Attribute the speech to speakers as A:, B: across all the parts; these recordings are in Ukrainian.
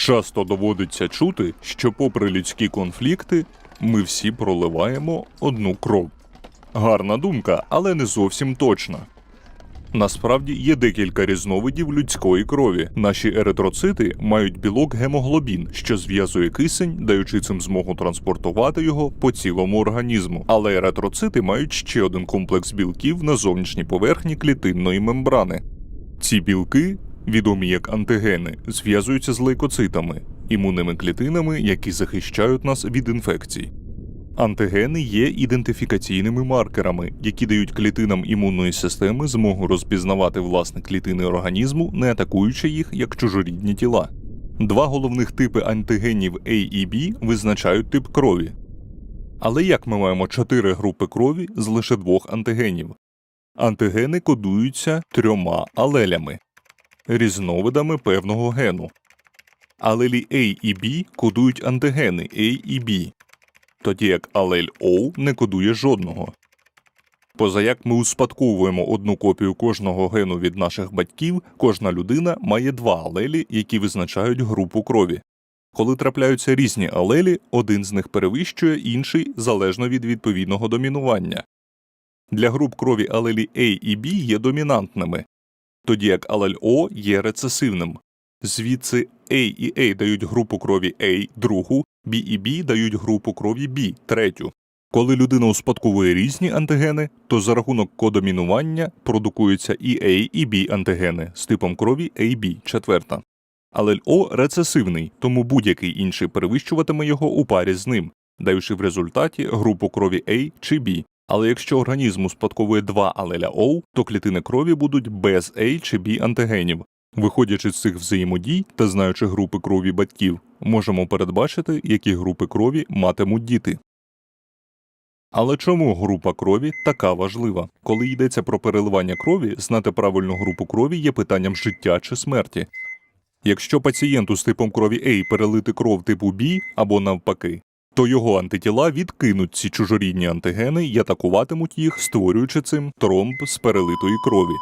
A: Часто доводиться чути, що, попри людські конфлікти, ми всі проливаємо одну кров. Гарна думка, але не зовсім точна. Насправді є декілька різновидів людської крові. Наші еритроцити мають білок гемоглобін, що зв'язує кисень, даючи цим змогу транспортувати його по цілому організму. Але еритроцити мають ще один комплекс білків на зовнішній поверхні клітинної мембрани. Ці білки, відомі як антигени, зв'язуються з лейкоцитами, імунними клітинами, які захищають нас від інфекцій. Антигени є ідентифікаційними маркерами, які дають клітинам імунної системи змогу розпізнавати власне клітини організму, не атакуючи їх як чужорідні тіла. Два головних типи антигенів A і B визначають тип крові. Але як ми маємо чотири групи крові з лише двох антигенів? Антигени кодуються трьома алелями різновидами певного гену. Алелі A і B кодують антигени A і B, тоді як алель O не кодує жодного. Позаяк ми успадковуємо одну копію кожного гену від наших батьків, кожна людина має два алелі, які визначають групу крові. Коли трапляються різні алелі, один з них перевищує інший залежно від відповідного домінування. Для груп крові алелі A і B є домінантними, тоді як O є рецесивним. Звідси A і A дають групу крові A другу, B і B дають групу крові B третю. Коли людина успадковує різні антигени, то за рахунок кодомінування продукуються і A, і B антигени з типом крові AB четверта. Алель О рецесивний, тому будь-який інший перевищуватиме його у парі з ним, даючи в результаті групу крові A чи B. Але якщо організм успадковує два алеля O, то клітини крові будуть без A чи B антигенів. Виходячи з цих взаємодій та знаючи групи крові батьків, можемо передбачити, які групи крові матимуть діти. Але чому група крові така важлива? Коли йдеться про переливання крові, знати правильну групу крові є питанням життя чи смерті. Якщо пацієнту з типом крові А перелити кров типу Б або навпаки, то його антитіла відкинуть ці чужорідні антигени і атакуватимуть їх, створюючи цим тромб з перелитої крові.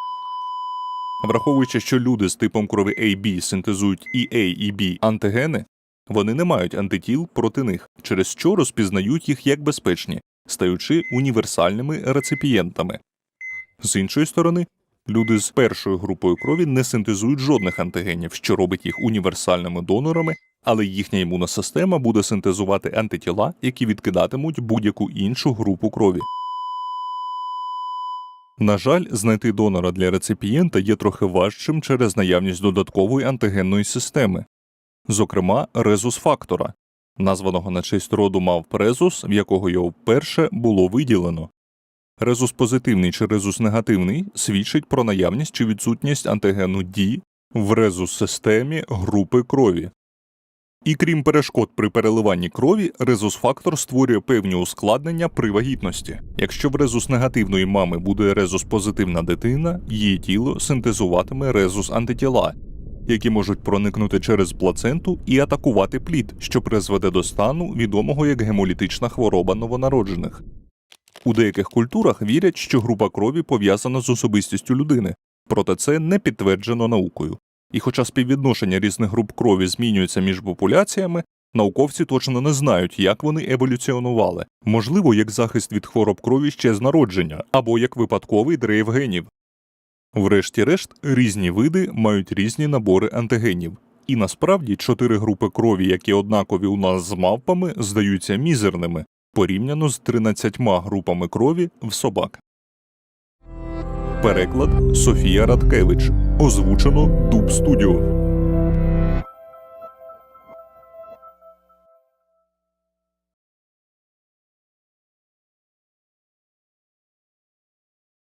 A: Враховуючи, що люди з типом крові AB синтезують і A, і B антигени, вони не мають антитіл проти них, через що розпізнають їх як безпечні, стаючи універсальними реципієнтами. З іншої сторони, люди з першою групою крові не синтезують жодних антигенів, що робить їх універсальними донорами, але їхня імунна система буде синтезувати антитіла, які відкидатимуть будь-яку іншу групу крові. На жаль, знайти донора для реципієнта є трохи важчим через наявність додаткової антигенної системи, зокрема резус-фактора, названого на честь роду мавп резус, в якого його вперше було виділено. Резус позитивний чи резус негативний свідчить про наявність чи відсутність антигену D в резус-системі групи крові. І крім перешкод при переливанні крові, резус-фактор створює певні ускладнення при вагітності. Якщо в резус негативної мами буде резус позитивна дитина, її тіло синтезуватиме резус антитіла, які можуть проникнути через плаценту і атакувати плід, що призведе до стану, відомого як гемолітична хвороба новонароджених. У деяких культурах вірять, що група крові пов'язана з особистістю людини, проте це не підтверджено наукою. І хоча співвідношення різних груп крові змінюється між популяціями, науковці точно не знають, як вони еволюціонували, можливо, як захист від хвороб крові ще з народження, або як випадковий дрейф генів. Врешті-решт, різні види мають різні набори антигенів. І насправді чотири групи крові, які однакові у нас з мавпами, здаються мізерними порівняно з 13 групами крові в собак. Переклад Софія Радкевич. Озвучено Дуб Студіо.